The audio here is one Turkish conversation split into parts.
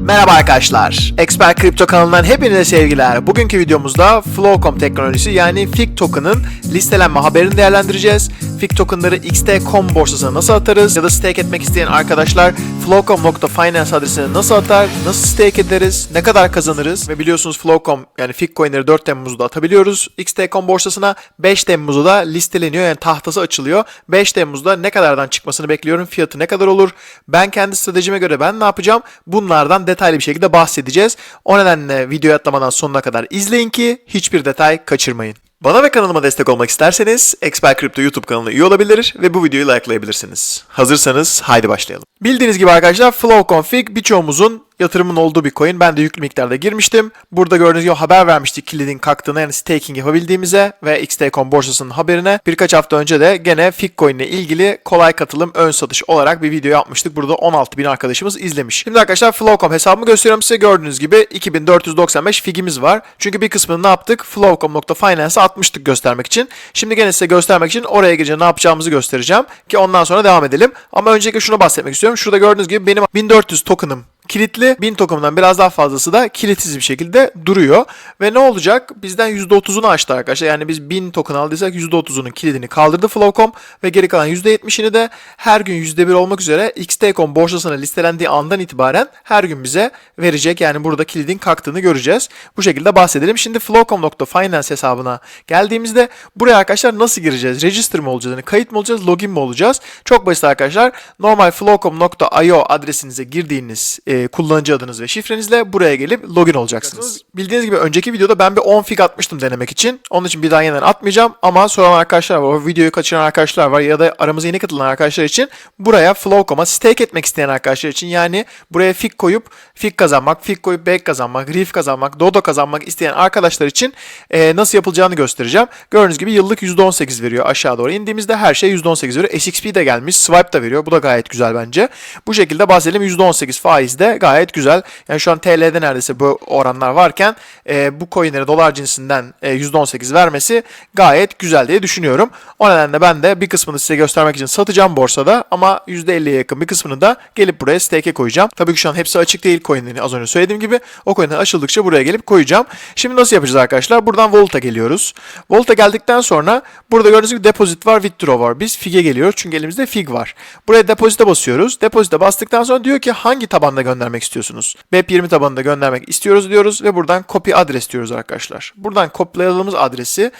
Merhaba arkadaşlar. Expert Kripto kanalından hepinize sevgiler. Bugünkü videomuzda Flowcom teknolojisi yani FIG token'ın listelenme haberini değerlendireceğiz. FIG token'ları XT.com borsasına nasıl atarız ya da stake etmek isteyen arkadaşlar flowcom.finance adresine nasıl atar, nasıl stake ederiz, ne kadar kazanırız ve biliyorsunuz Flowcom yani FIG coin'leri 4 Temmuz'da atabiliyoruz. XT.com borsasına 5 Temmuz'da da listeleniyor yani tahtası açılıyor. 5 Temmuz'da ne kadardan çıkmasını bekliyorum, fiyatı ne kadar olur, ben kendi stratejime göre ben ne yapacağım bunlardan detaylı bir şekilde bahsedeceğiz. O nedenle videoyu atlamadan sonuna kadar izleyin ki hiçbir detay kaçırmayın. Bana ve kanalıma destek olmak isterseniz Expert Crypto YouTube kanalına üye olabilir ve bu videoyu likelayabilirsiniz. Hazırsanız haydi başlayalım. Bildiğiniz gibi arkadaşlar Flow Config birçoğumuzun yatırımın olduğu bir coin. Ben de yüklü miktarda girmiştim. Burada gördüğünüz gibi haber vermiştik kilidin kalktığına yani staking yapabildiğimize ve XT.com borsasının haberine. Birkaç hafta önce de gene FIG coin ile ilgili kolay katılım ön satış olarak bir video yapmıştık. Burada 16 bin arkadaşımız izlemiş. Şimdi arkadaşlar Flowcom hesabımı gösteriyorum size. Gördüğünüz gibi 2495 FIG'imiz var. Çünkü bir kısmını ne yaptık? Flowcom.finance'a atmıştık göstermek için. Şimdi gene size göstermek için oraya gece ne yapacağımızı göstereceğim ki ondan sonra devam edelim. Ama öncelikle şunu bahsetmek istiyorum. Şurada gördüğünüz gibi benim 1400 token'ım kilitli. 1000 token'dan biraz daha fazlası da kilitsiz bir şekilde duruyor. Ve ne olacak? Bizden %30'unu açtı arkadaşlar. Yani biz 1000 token aldıysak %30'unun kilidini kaldırdı Flowcom ve geri kalan %70'ini de her gün %1 olmak üzere XT.com borsasına listelendiği andan itibaren her gün bize verecek. Yani burada kilidin kalktığını göreceğiz. Bu şekilde bahsedelim. Şimdi flowcom.finance hesabına geldiğimizde buraya arkadaşlar nasıl gireceğiz? Register mi olacağız? Yani kayıt mı olacağız? Login mi olacağız? Çok basit arkadaşlar. Normal flowcom.io adresinize girdiğiniz e, kullanıcı adınız ve şifrenizle buraya gelip login olacaksınız. Bildiğiniz gibi önceki videoda ben bir 10 fig atmıştım denemek için. Onun için bir daha yeniden atmayacağım ama soran arkadaşlar var, o videoyu kaçıran arkadaşlar var ya da aramıza yeni katılan arkadaşlar için buraya Flowcom'a stake etmek isteyen arkadaşlar için yani buraya fig koyup fig kazanmak, fig koyup bag kazanmak, reef kazanmak, dodo kazanmak isteyen arkadaşlar için e, nasıl yapılacağını göstereceğim. Gördüğünüz gibi yıllık %18 veriyor aşağı doğru indiğimizde her şey %18 veriyor. SXP de gelmiş, swipe da veriyor. Bu da gayet güzel bence. Bu şekilde bahsedelim %18 faiz de gayet güzel. Yani şu an TL'de neredeyse bu oranlar varken e, bu coinleri dolar cinsinden e, %18 vermesi gayet güzel diye düşünüyorum. O nedenle ben de bir kısmını size göstermek için satacağım borsada ama %50'ye yakın bir kısmını da gelip buraya stake'e koyacağım. Tabii ki şu an hepsi açık değil coinlerin az önce söylediğim gibi. O coinler açıldıkça buraya gelip koyacağım. Şimdi nasıl yapacağız arkadaşlar? Buradan Volt'a geliyoruz. Volt'a geldikten sonra burada gördüğünüz gibi deposit var, withdraw var. Biz FIG'e geliyoruz çünkü elimizde FIG var. Buraya depozite basıyoruz. Depozite bastıktan sonra diyor ki hangi tabanda göndermek istiyorsunuz? BEP20 tabanında göndermek istiyoruz diyoruz ve buradan copy adres diyoruz arkadaşlar. Buradan kopyaladığımız adresi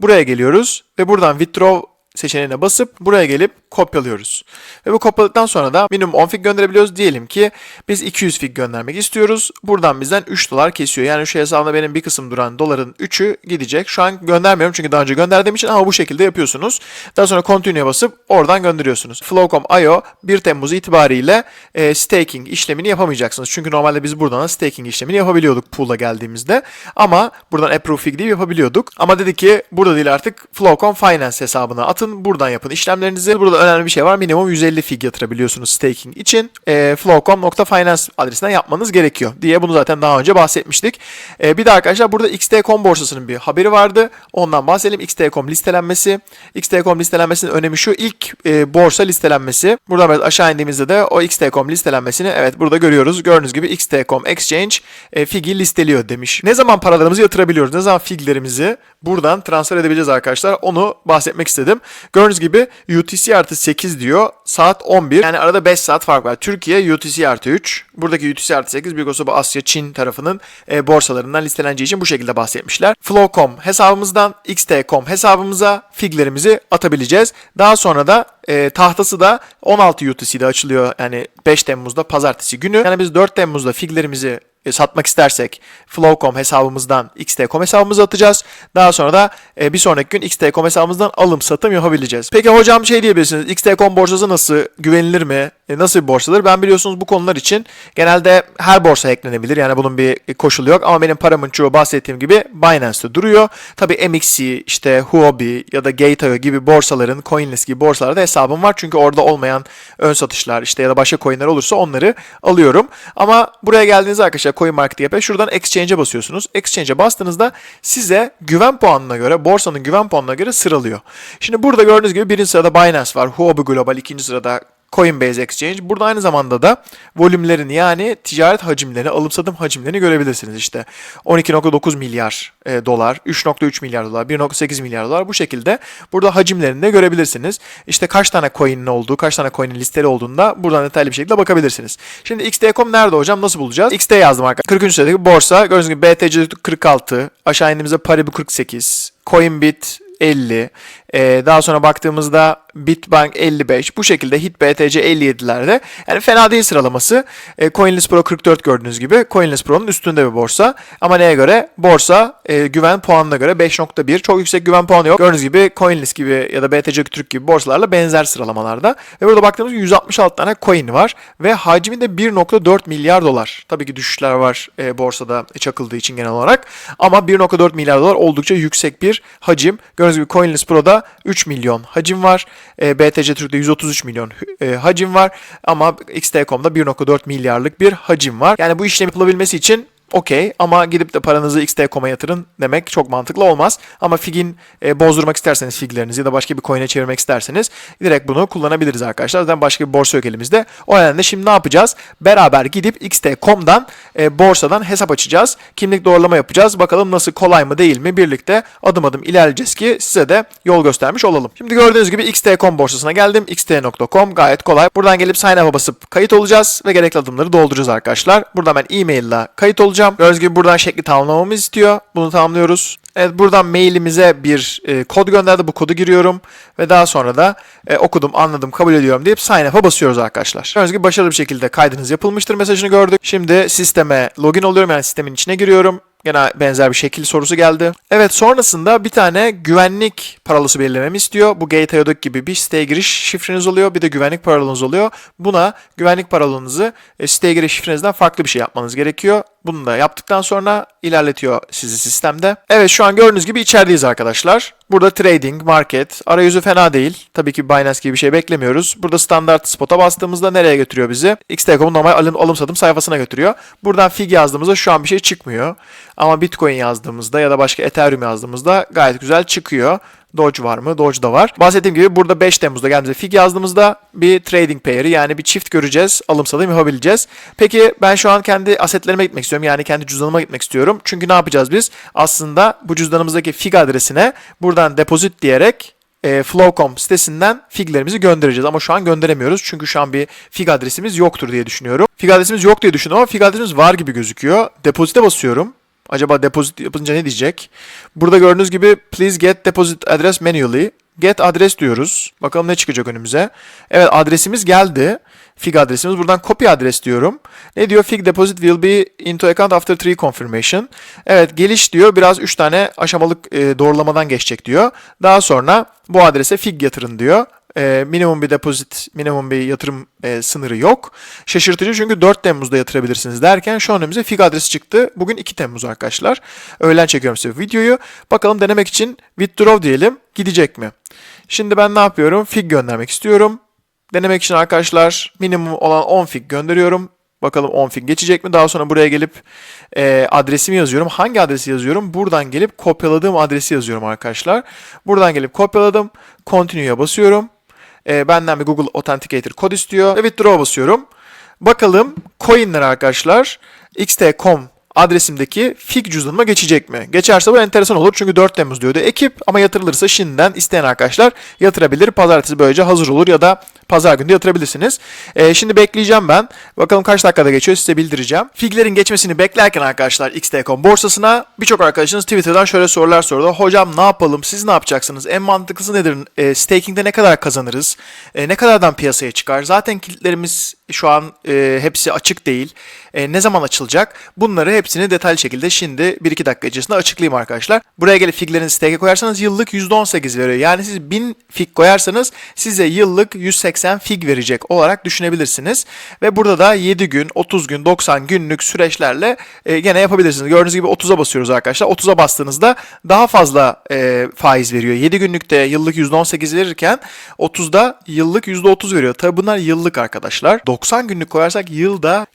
buraya geliyoruz ve buradan withdraw seçeneğine basıp buraya gelip kopyalıyoruz. Ve bu kopyaladıktan sonra da minimum 10 fig gönderebiliyoruz. Diyelim ki biz 200 fig göndermek istiyoruz. Buradan bizden 3 dolar kesiyor. Yani şu hesabımda benim bir kısım duran doların 3'ü gidecek. Şu an göndermiyorum çünkü daha önce gönderdiğim için ama bu şekilde yapıyorsunuz. Daha sonra continue'ye basıp oradan gönderiyorsunuz. Flowcom.io 1 Temmuz itibariyle e, staking işlemini yapamayacaksınız. Çünkü normalde biz buradan staking işlemini yapabiliyorduk pool'a geldiğimizde. Ama buradan approve fig deyip yapabiliyorduk. Ama dedi ki burada değil artık Flowcom Finance hesabına atın. Buradan yapın işlemlerinizi. Burada önemli bir şey var. Minimum 150 fig yatırabiliyorsunuz staking için. E, flowcom.finance adresinden yapmanız gerekiyor diye bunu zaten daha önce bahsetmiştik. E, bir de arkadaşlar burada XT.com borsasının bir haberi vardı. Ondan bahsedelim. XT.com listelenmesi. XT.com listelenmesinin önemi şu. ilk e, borsa listelenmesi. Buradan biraz aşağı indiğimizde de o XT.com listelenmesini evet burada görüyoruz. Gördüğünüz gibi XT.com Exchange e, figi listeliyor demiş. Ne zaman paralarımızı yatırabiliyoruz? Ne zaman figlerimizi buradan transfer edebileceğiz arkadaşlar? Onu bahsetmek istedim. Gördüğünüz gibi UTC artı 8 diyor. Saat 11. Yani arada 5 saat fark var. Türkiye UTC artı 3. Buradaki UTC artı 8 büyük bu Asya, Çin tarafının e, borsalarından listeleneceği için bu şekilde bahsetmişler. Flow.com hesabımızdan XT.com hesabımıza figlerimizi atabileceğiz. Daha sonra da e, tahtası da 16 UTC'de açılıyor. Yani 5 Temmuz'da pazartesi günü. Yani biz 4 Temmuz'da figlerimizi e, satmak istersek Flow.com hesabımızdan XT.com hesabımıza atacağız. Daha sonra da e, bir sonraki gün XT.com hesabımızdan alım satım yapabileceğiz. Peki hocam şey diyebilirsiniz. XT.com borsası nasıl? Güvenilir mi? E, nasıl bir borsadır? Ben biliyorsunuz bu konular için genelde her borsa eklenebilir. Yani bunun bir koşulu yok. Ama benim paramın çoğu bahsettiğim gibi Binance'te duruyor. Tabii MXC, işte Huobi ya da Gate.io gibi borsaların, CoinList gibi borsalarda hesabım var. Çünkü orada olmayan ön satışlar işte ya da başka coinler olursa onları alıyorum. Ama buraya geldiğinizde arkadaşlar CoinMarketCap'e şuradan Exchange'e basıyorsunuz. Exchange'e bastığınızda size güven puanına göre, borsanın güven puanına göre sıralıyor. Şimdi burada gördüğünüz gibi birinci sırada Binance var. Huobi Global ikinci sırada Coinbase Exchange. Burada aynı zamanda da volümlerini yani ticaret hacimlerini, alım satım hacimlerini görebilirsiniz. İşte 12.9 milyar e, dolar, 3.3 milyar dolar, 1.8 milyar dolar bu şekilde burada hacimlerini de görebilirsiniz. İşte kaç tane coin'in olduğu, kaç tane coin'in listeli olduğunda buradan detaylı bir şekilde bakabilirsiniz. Şimdi XT.com nerede hocam? Nasıl bulacağız? XT yazdım arkadaşlar. 43. sıradaki borsa. Gördüğünüz gibi BTC 46, aşağı indiğimizde Paribu 48, Coinbit 50. Ee, daha sonra baktığımızda Bitbank 55. Bu şekilde HitBTC 57'lerde. Yani fena değil sıralaması. Ee, CoinList Pro 44 gördüğünüz gibi. CoinList Pro'nun üstünde bir borsa. Ama neye göre? Borsa e, güven puanına göre 5.1. Çok yüksek güven puanı yok. Gördüğünüz gibi CoinList gibi ya da BTC Türk gibi borsalarla benzer sıralamalarda. Ve burada baktığımızda 166 tane coin var. Ve hacmi de 1.4 milyar dolar. Tabii ki düşüşler var e, borsada çakıldığı için genel olarak. Ama 1.4 milyar dolar oldukça yüksek bir hacim. Gördüğünüz gibi CoinList Pro'da 3 milyon hacim var. E, BTC Türk'te 133 milyon e, hacim var. Ama XT.com'da 1.4 milyarlık bir hacim var. Yani bu işlem yapılabilmesi için okey ama gidip de paranızı XT.com'a yatırın demek çok mantıklı olmaz. Ama Fig'in e, bozdurmak isterseniz Fig'lerinizi ya da başka bir coin'e çevirmek isterseniz direkt bunu kullanabiliriz arkadaşlar. Zaten başka bir borsa yok elimizde. O nedenle şimdi ne yapacağız? Beraber gidip XT.com'dan e, borsadan hesap açacağız. Kimlik doğrulama yapacağız. Bakalım nasıl kolay mı değil mi? Birlikte adım adım ilerleyeceğiz ki size de yol göstermiş olalım. Şimdi gördüğünüz gibi XT.com borsasına geldim. XT.com gayet kolay. Buradan gelip sign up'a basıp kayıt olacağız ve gerekli adımları dolduracağız arkadaşlar. Buradan ben e-mail ile kayıt olacağım. Gördüğünüz gibi buradan şekli tamamlamamızı istiyor. Bunu tamamlıyoruz. Evet buradan mailimize bir e, kod gönderdi. Bu kodu giriyorum ve daha sonra da e, okudum, anladım, kabul ediyorum deyip sign up'a basıyoruz arkadaşlar. Gördüğünüz gibi başarılı bir şekilde kaydınız yapılmıştır mesajını gördük. Şimdi sisteme login oluyorum yani sistemin içine giriyorum. Gene benzer bir şekil sorusu geldi. Evet sonrasında bir tane güvenlik parolası belirlememi istiyor. Bu Gate.io'daki gibi bir siteye giriş şifreniz oluyor. Bir de güvenlik parolanız oluyor. Buna güvenlik parolanızı e, siteye giriş şifrenizden farklı bir şey yapmanız gerekiyor. Bunu da yaptıktan sonra ilerletiyor sizi sistemde. Evet şu an gördüğünüz gibi içerideyiz arkadaşlar. Burada trading, market, arayüzü fena değil. Tabii ki Binance gibi bir şey beklemiyoruz. Burada standart spot'a bastığımızda nereye götürüyor bizi? XT.com'un normal alım, alım satım sayfasına götürüyor. Buradan fig yazdığımızda şu an bir şey çıkmıyor. Ama Bitcoin yazdığımızda ya da başka Ethereum yazdığımızda gayet güzel çıkıyor. Doge var mı? Doge da var. Bahsettiğim gibi burada 5 Temmuz'da geldiğimizde fig yazdığımızda bir trading pair'i yani bir çift göreceğiz. Alım satım yapabileceğiz. Peki ben şu an kendi asetlerime gitmek istiyorum. Yani kendi cüzdanıma gitmek istiyorum. Çünkü ne yapacağız biz? Aslında bu cüzdanımızdaki fig adresine buradan deposit diyerek e, Flowcom sitesinden figlerimizi göndereceğiz. Ama şu an gönderemiyoruz. Çünkü şu an bir fig adresimiz yoktur diye düşünüyorum. Fig adresimiz yok diye düşünüyorum ama fig adresimiz var gibi gözüküyor. Depozite basıyorum. Acaba deposit yapınca ne diyecek? Burada gördüğünüz gibi please get deposit address manually. Get adres diyoruz. Bakalım ne çıkacak önümüze. Evet adresimiz geldi. Fig adresimiz. Buradan copy adres diyorum. Ne diyor? Fig deposit will be into account after three confirmation. Evet geliş diyor. Biraz 3 tane aşamalık e, doğrulamadan geçecek diyor. Daha sonra bu adrese fig yatırın diyor. E, minimum bir depozit, minimum bir yatırım e, sınırı yok. Şaşırtıcı çünkü 4 Temmuz'da yatırabilirsiniz derken şu an önümüze FIG adresi çıktı. Bugün 2 Temmuz arkadaşlar. Öğlen çekiyorum size videoyu. Bakalım denemek için withdraw diyelim. Gidecek mi? Şimdi ben ne yapıyorum? FIG göndermek istiyorum. Denemek için arkadaşlar minimum olan 10 FIG gönderiyorum. Bakalım 10 fig geçecek mi? Daha sonra buraya gelip e, adresimi yazıyorum. Hangi adresi yazıyorum? Buradan gelip kopyaladığım adresi yazıyorum arkadaşlar. Buradan gelip kopyaladım. Continue'ya basıyorum. E, benden bir Google Authenticator kod istiyor. Ve withdraw basıyorum. Bakalım coinler arkadaşlar xt.com adresimdeki fig cüzdanıma geçecek mi? Geçerse bu enteresan olur çünkü 4 Temmuz diyordu ekip ama yatırılırsa şimdiden isteyen arkadaşlar yatırabilir. Pazartesi böylece hazır olur ya da pazar günü yatırabilirsiniz. Ee, şimdi bekleyeceğim ben. Bakalım kaç dakikada geçiyor size bildireceğim. Figlerin geçmesini beklerken arkadaşlar XT.com borsasına birçok arkadaşınız Twitter'dan şöyle sorular sordu. Hocam ne yapalım? Siz ne yapacaksınız? En mantıklısı nedir? E, staking'de ne kadar kazanırız? E, ne kadardan piyasaya çıkar? Zaten kilitlerimiz şu an e, hepsi açık değil. E, ne zaman açılacak? Bunları hepsini detaylı şekilde şimdi 1-2 dakika içerisinde açıklayayım arkadaşlar. Buraya gelip figlerinizi stake'e koyarsanız yıllık %18 veriyor. Yani siz 1000 fig koyarsanız size yıllık 180 fig verecek olarak düşünebilirsiniz. Ve burada da 7 gün, 30 gün, 90 günlük süreçlerle e, gene yapabilirsiniz. Gördüğünüz gibi 30'a basıyoruz arkadaşlar. 30'a bastığınızda daha fazla e, faiz veriyor. 7 günlükte yıllık %18 verirken 30'da yıllık %30 veriyor. Tabi bunlar yıllık arkadaşlar. 90 günlük koyarsak yılda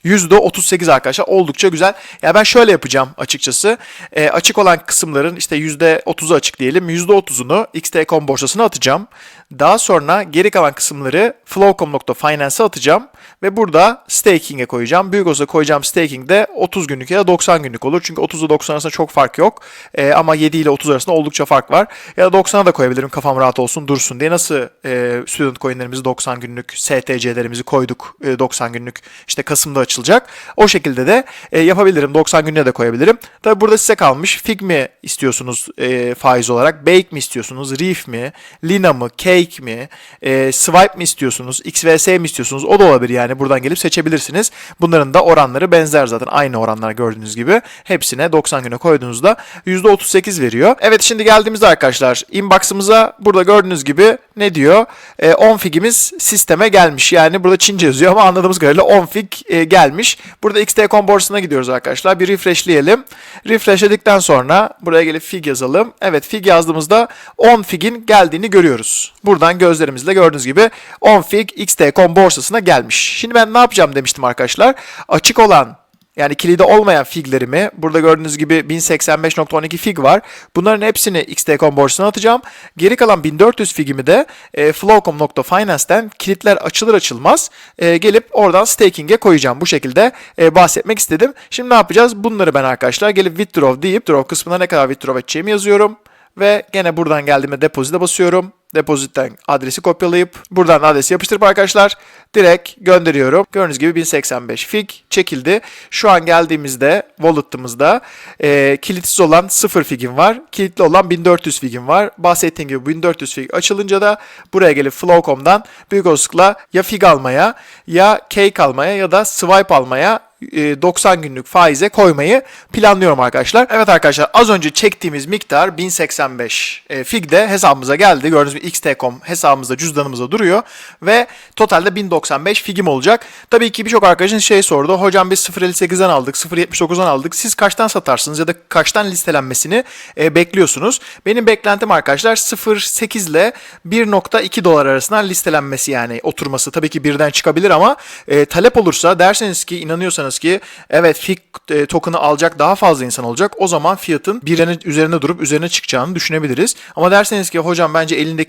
%38 arkadaşlar. Oldukça güzel. Ya ben şöyle yapacağım açıkçası. E, açık olan kısımların işte %30'u açık diyelim. %30'unu XT.com borsasına atacağım. Daha sonra geri kalan kısımları flowcom.finance'a atacağım ve burada staking'e koyacağım. Büyük olsa koyacağım staking de 30 günlük ya da 90 günlük olur. Çünkü 30 ile 90 arasında çok fark yok. Ee, ama 7 ile 30 arasında oldukça fark var. Ya da 90'a da koyabilirim kafam rahat olsun dursun diye. Nasıl e, student coinlerimizi 90 günlük, STC'lerimizi koyduk e, 90 günlük işte Kasım'da açılacak. O şekilde de e, yapabilirim. 90 gününe de koyabilirim. Tabi burada size kalmış. Fig mi istiyorsunuz e, faiz olarak? Bake mi istiyorsunuz? Reef mi? Lina mı? Cake mi? E, swipe mi istiyorsunuz? XVS mi istiyorsunuz? O da olabilir yani. Buradan gelip seçebilirsiniz. Bunların da oranları benzer zaten. Aynı oranlar gördüğünüz gibi. Hepsine 90 güne koyduğunuzda %38 veriyor. Evet şimdi geldiğimizde arkadaşlar inbox'ımıza burada gördüğünüz gibi ne diyor? E, 10 figimiz sisteme gelmiş. Yani burada Çince yazıyor ama anladığımız kadarıyla 10 fig e, gelmiş. Burada XT.com borsasına gidiyoruz arkadaşlar. Bir refreshleyelim. Refreshledikten sonra buraya gelip fig yazalım. Evet fig yazdığımızda 10 figin geldiğini görüyoruz. Buradan gözlerimizle gördüğünüz gibi 10 fig XT.com borsasına gelmiş. Şimdi ben ne yapacağım demiştim arkadaşlar. Açık olan yani kilidi olmayan figlerimi burada gördüğünüz gibi 1085.12 fig var. Bunların hepsini XT.com borsasına atacağım. Geri kalan 1400 figimi de e, flowcom.finance'ten kilitler açılır açılmaz e, gelip oradan staking'e koyacağım. Bu şekilde e, bahsetmek istedim. Şimdi ne yapacağız? Bunları ben arkadaşlar gelip withdraw deyip withdraw kısmına ne kadar withdraw edeceğimi yazıyorum. Ve gene buradan geldiğimde depozite basıyorum. Depozitten adresi kopyalayıp buradan adresi yapıştırıp arkadaşlar direkt gönderiyorum. Gördüğünüz gibi 1085 fig çekildi. Şu an geldiğimizde wallet'ımızda e, kilitsiz olan 0 figim var. Kilitli olan 1400 figim var. Bahsettiğim gibi 1400 fig açılınca da buraya gelip Flowcom'dan büyük olasılıkla ya fig almaya ya cake almaya ya da swipe almaya 90 günlük faize koymayı planlıyorum arkadaşlar. Evet arkadaşlar az önce çektiğimiz miktar 1085 e, fig de hesabımıza geldi. Gördüğünüz gibi XT.com hesabımızda cüzdanımızda duruyor ve totalde 1095 figim olacak. Tabii ki birçok arkadaşın şey sordu. Hocam biz 0.58'den aldık, 0.79'dan aldık. Siz kaçtan satarsınız ya da kaçtan listelenmesini e, bekliyorsunuz? Benim beklentim arkadaşlar 0.8 ile 1.2 dolar arasında listelenmesi yani oturması. Tabii ki birden çıkabilir ama e, talep olursa derseniz ki inanıyorsanız ki evet FIG e, token'ı alacak daha fazla insan olacak. O zaman fiyatın birinin üzerine durup üzerine çıkacağını düşünebiliriz. Ama derseniz ki hocam bence elindeki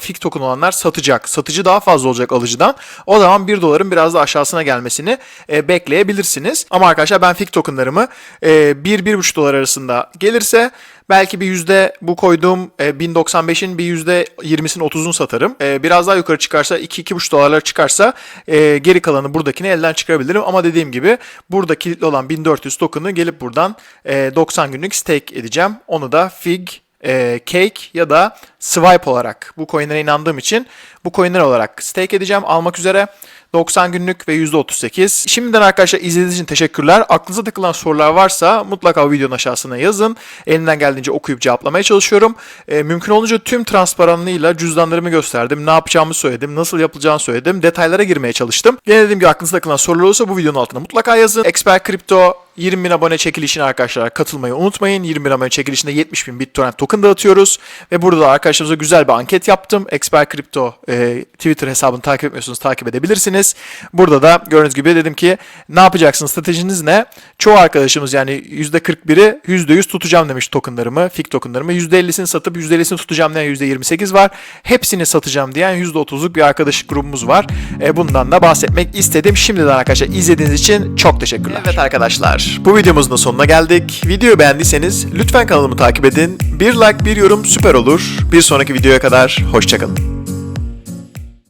FIG token olanlar satacak. Satıcı daha fazla olacak alıcıdan. O zaman 1 doların biraz da aşağısına gelmesini e, bekleyebilirsiniz. Ama arkadaşlar ben FIG tokenlarımı e, 1-1,5 dolar arasında gelirse Belki bir yüzde bu koyduğum e, 1095'in bir yüzde 20'sini 30'unu satarım. E, biraz daha yukarı çıkarsa 2-2,5 dolarlar çıkarsa e, geri kalanı buradakini elden çıkarabilirim. Ama dediğim gibi burada kilitli olan 1400 token'ı gelip buradan e, 90 günlük stake edeceğim. Onu da FIG e, Cake ya da Swipe olarak bu coinlere inandığım için bu coinler olarak stake edeceğim almak üzere. 90 günlük ve %38. Şimdiden arkadaşlar izlediğiniz için teşekkürler. Aklınıza takılan sorular varsa mutlaka videonun aşağısına yazın. Elimden geldiğince okuyup cevaplamaya çalışıyorum. E, mümkün olunca tüm transparanlığıyla cüzdanlarımı gösterdim. Ne yapacağımı söyledim. Nasıl yapılacağını söyledim. Detaylara girmeye çalıştım. Gene dediğim gibi aklınıza takılan sorular olursa bu videonun altına mutlaka yazın. Expert Crypto 20 bin abone çekilişine arkadaşlar katılmayı unutmayın. 20 bin abone çekilişinde 70 bin BitTorrent token dağıtıyoruz. Ve burada da arkadaşlarımıza güzel bir anket yaptım. Expert Crypto e, Twitter hesabını takip etmiyorsunuz takip edebilirsiniz. Burada da gördüğünüz gibi dedim ki ne yapacaksınız stratejiniz ne? Çoğu arkadaşımız yani %41'i %100 tutacağım demiş tokenlarımı, fik tokenlarımı. %50'sini satıp %50'sini tutacağım diyen %28 var. Hepsini satacağım diyen %30'luk bir arkadaş grubumuz var. E, bundan da bahsetmek istedim. Şimdiden arkadaşlar izlediğiniz için çok teşekkürler. Evet arkadaşlar bu videomuzun da sonuna geldik. Videoyu beğendiyseniz lütfen kanalımı takip edin. Bir like bir yorum süper olur. Bir sonraki videoya kadar hoşçakalın.